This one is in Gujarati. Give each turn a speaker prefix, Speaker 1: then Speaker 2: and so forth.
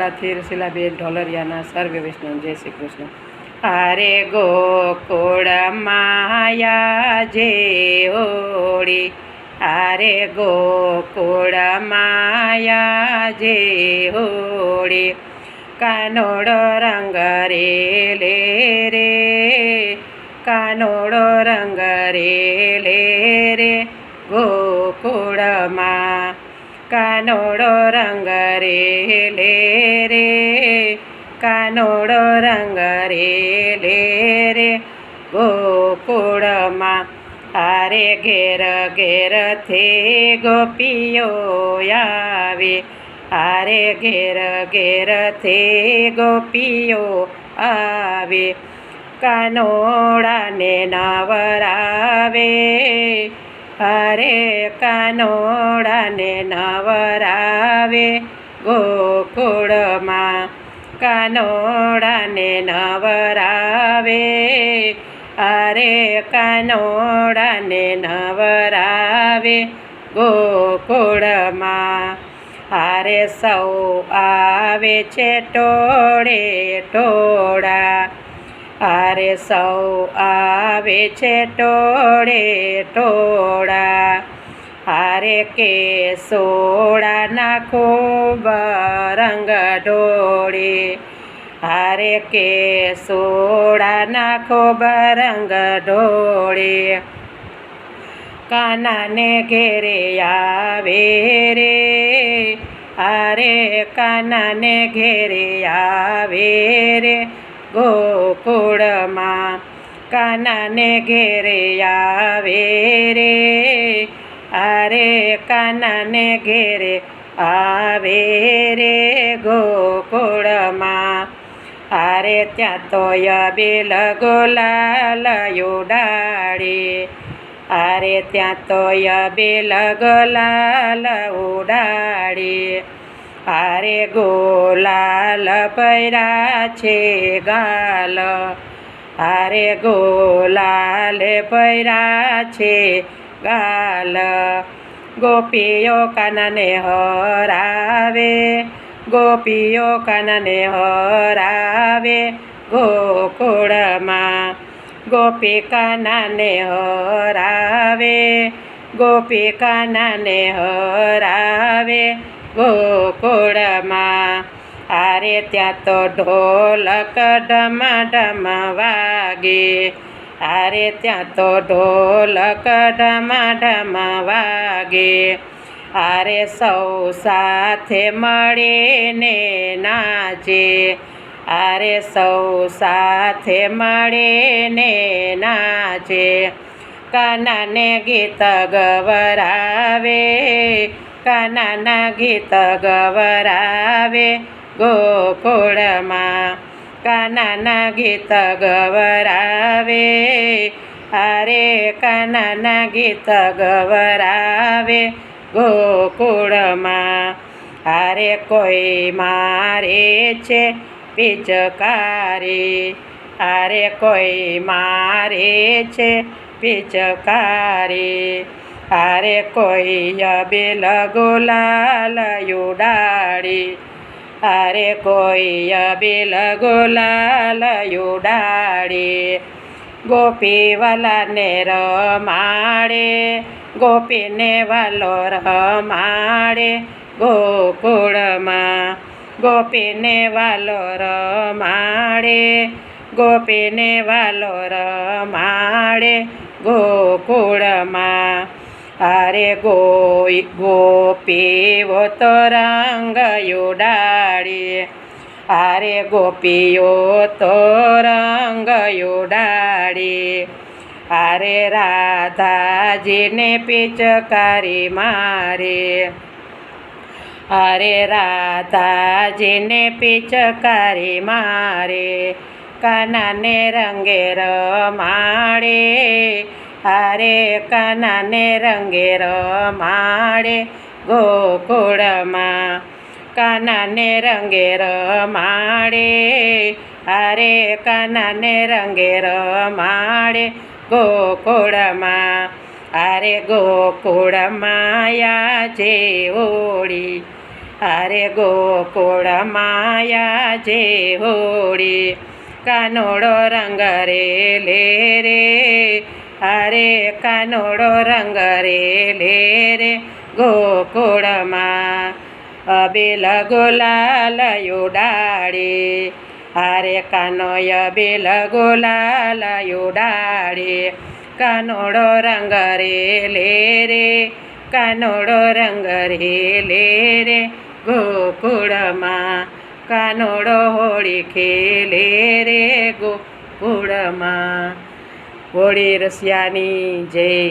Speaker 1: બરોડાથી રસીલાબેન ઢોલરિયાના સર્વે વૈષ્ણવ જય શ્રી કૃષ્ણ. અરે ગોકુળ માયા જે હોળી અરે ગોકુળ માયા જે હોળી કાનોડો રંગ રે લે રે, કાનોડો રંગ રે લે રે ગોકુળમાં કાનોડો રંગ રે લે રે, કાનોડો રંગ રે લે રે. ગોકુળમાં હારે ઘેર ઘેર થે ગોપીઓ આવે. હારે ઘેર ઘેર થે ગોપીઓ આવે. કાનોડાને નવરાવે. હરે કાનોડાને નવરાવે, ગોકુળમાં કાનોડાને નવરાવે. અરે કાનોડાને નવરાવે, ગોકુળમાં હારે સૌ આવે છે ટોળે ટોળા. હારે સૌ આવે છે ટોળે ટોળા. હારે કે સોળાના ખૂબ રંગ ઢોળી. હારે કે સોળાના ખૂબ રંગ ઢોળી. કાનાને ઘેરે આવે રે. હારે કાનાને ઘેરે આવે રે. ગોકુળમાં કાનાને ઘેરે આવે રે. અરે કાનાને ઘેરે આવે રે ગોકુળમાં. અરે ત્યાં તો યબેલ ગોલાલયો ડાળે. અરે ત્યાં તો યબેલ ગોલાલ ઉડાડી અરે ગોલાલ પૈરા છે ગાલ. હારે ગોલાલ પૈરા છે ગાલ. ગોપીઓ કાનને હરાવે, ગોપીઓ કાનને હરાવે ગોકુળમાં. ગોપી કાનાને હરાવે, ગોપી કાનાને હરાવે ગોકુળમાં આરે ત્યાં તો ઢોલક ડમ ડમ વાગે. આરે ત્યાં તો ઢોલક ડમ ડમ વાગે. આરે સૌ સાથે મળીને નાચે. આરે સૌ સાથે મળીને નાચે. કાનાને ગીત ગવરાવે. કાનાના ગીત ગવરાવે ગોકુળમાં. કાનાના ગીત ગવરાવે અરે કાનાના ગીત ગવરાવે ગોકુળમાં. અરે કોઈ મારે છે પિચકારી અરે કોઈ મારે છે પિચકારી. અરે કોઈ બેલ ગોલાલ ઉડાડી હારે કોઈ બેલ ગોલાલ ઉડાડી ગોપી વાલાને રમાડે, ગોપીને વાલો રમાડે ગોકુળમાં. ગોપીને વાલો રમાડે, ગોપીને વાલો રમાડે ગોકુળમાં. અરે ગોઈ ગોપીઓ ઉડાડી અરે ગોપીઓ તરંગયો ડાળીએ. અરે રાધાજીને પિચકારી મારે. અરે રાધાજીને પિચકારી મારે. કાનાને રંગે રમાડે. અરે કાનાને રંગે રમાડે ગોકુળમાં. કાનાને રંગે રમાડે અરે કાનાને રંગે રમાડે ગોકુળમાં. અરે ગોકુળમાયા જે હોળી, હારે ગોકુળમાયા જે હોળી. કાનોડો રંગ રે લે રે હારે કાનોડો રંગ રે લે રે ગોકુળમાં. અબેલ ગુલાલ ઉડાડે હારે કાનોય બેલ ગુલાલ ઉડાડે કાનોડો રંગ રે લે રે, કાનોડો રંગ રે લે રે ગોકુળમાં. કાનોડો હોળી ખેલે રે ગોકુળમાં. હોળી રસિયાની જય.